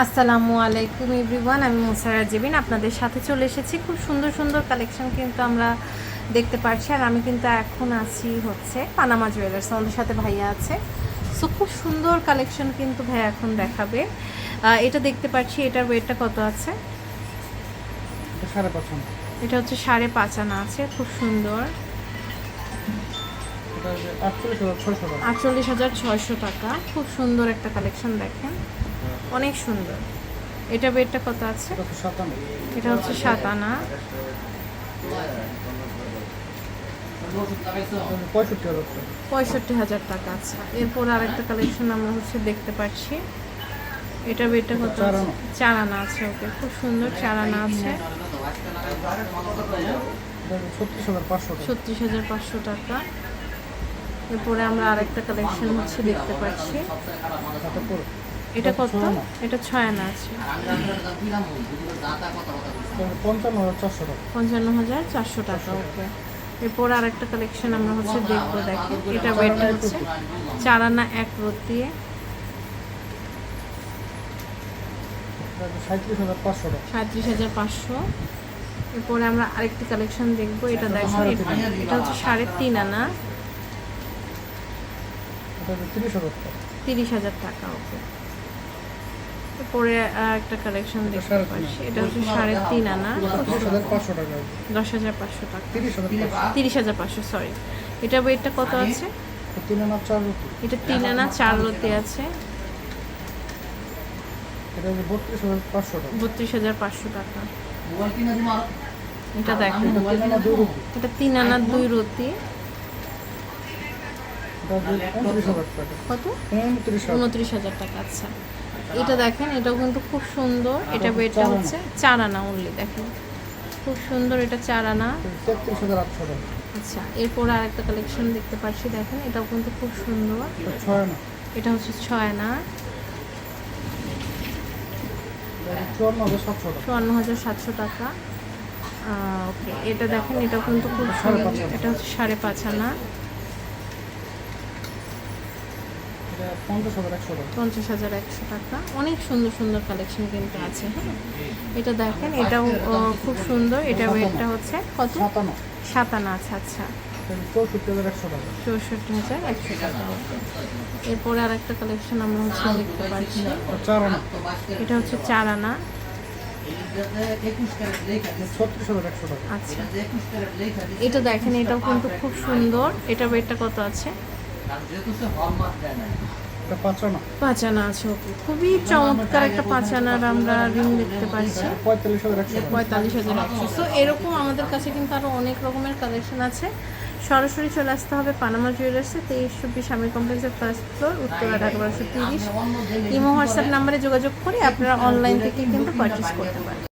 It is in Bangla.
আসসালামু আলাইকুম এভরিওয়ান আমি মুসারা জেবিন আপনাদের সাথে চলে এসেছি। খুব সুন্দর সুন্দর কালেকশন কিন্তু আমরা দেখতে পারছি। আর আমি কিন্তু এখন আছি হচ্ছে পানামা জুয়েলার্স আমাদের সাথে ভাইয়া আছে। সো খুব সুন্দর কালেকশন কিন্তু ভাইয়া এখন দেখাবে। এটা দেখতে পাচ্ছি এটার ওয়েটটা কত আছে? এটা হচ্ছে সাড়ে পাঁচ আনা আছে খুব সুন্দর। আটচল্লিশ হাজার ছয়শো টাকা। খুব সুন্দর একটা কালেকশন দেখেন। অনেক সুন্দর। এটা ওয়েটটা কত আছে? এটা হচ্ছে সাত আনা। পঁয়ষট্টি হাজার টাকা। আচ্ছা এরপর আরেকটা কালেকশন আমরা হচ্ছে দেখতে পাচ্ছি। এটা বেটটা কত চার আছে? আনা। আছে ওকে। খুব সুন্দর চার আনা আছে। ছত্রিশ হাজার পাঁচশো টাকা। এরপরে আমরা আরেকটা কালেকশন হচ্ছে দেখতে পাচ্ছি। এটা কত? এটা ছয় আনা আছে। পঞ্চান্ন হাজার চারশো টাকা। পঞ্চান্ন হাজার চারশো টাকা ওকে। এরপর আরেকটা কালেকশন আমরা হচ্ছে দেখব দেখি। এটা ওয়েটটা হচ্ছে চার আনা এক এটা হচ্ছে সাঁত্রিশ হাজার পাঁচশো। এরপরে আমরা আরেকটি কালেকশন দেখব এটা দেখো এটা- হচ্ছে সাড়ে তিন আনা। তিরিশ হাজার টাকা ওকে। আর একটা কালেকশন দেখতে সাড়ে তিন পাচ্ছি এটা হচ্ছে সাড়ে তিন আনা। দশ হাজার পাঁচশো টাকা। তিরিশ হাজার পাঁচশো। সরি এটা ওয়েটটা কত আছে? এটা তিন আনা চার রতি আছে। বত্রিশ হাজার পাঁচশো টাকা। এটা দেখো এটা তিন আনা দুই রতি কত? উনত্রিশ হাজার টাকা আচ্ছা। এটা দেখেন এটাও কিন্তু খুব সুন্দর। এটা এটা আনা। হচ্ছে চার আনা উনলি দেখেন। খুব সুন্দর এটা চার আনা আচ্ছা এরপর আরেকটা কালেকশন দেখতে পাচ্ছি দেখেন এটাও কিন্তু খুব সুন্দর। এটা এটা হচ্ছে ছয় আনা এটা চুয়ান্ন হাজার সাতশো টাকা। ওকে এটা দেখেন এটাও কিন্তু খুব সুন্দর। এটা হচ্ছে সাড়ে পাঁচ আনা এটা পঞ্চাশ হাজার একশো টাকা। পঞ্চাশ হাজার একশো টাকা। অনেক সুন্দর সুন্দর কালেকশন কিন্তু আছে হ্যাঁ? এটা দেখেন এটাও খুব সুন্দর। এটা ওয়েটটা হচ্ছে কত? সাতান্ন। সাত আনা আচ্ছা আচ্ছা। চৌষট্টি হাজার একশো টাকা। চৌষট্টি হাজার একশো টাকা এরপরে আর একটা কালেকশন আমরা হচ্ছে দেখতে পাচ্ছি। এটা এটা হচ্ছে চার আনা। আচ্ছা। এটা দেখেন এটাও কিন্তু খুব সুন্দর। এটা ওয়েটটা কত আছে? আছে খুবই চমৎকার একটা আমরা রিং দেখতে পাচ্ছি। পঁয়তাল্লিশ হাজার একশো। সো এরকম আমাদের কাছে কিন্তু আরও অনেক রকমের কালেকশন আছে। সরাসরি চলে আসতে হবে পানামা জুয়েলার্সে তেইশ চব্বিশ স্বামী কমপ্লেক্সের ফার্স্ট ফ্লোর উত্তরা ঢাকা বারোশো তিরিশ। ইমো হোয়াটসঅ্যাপ নাম্বারে যোগাযোগ করে আপনারা অনলাইন থেকে কিন্তু পারচেস করতে পারেন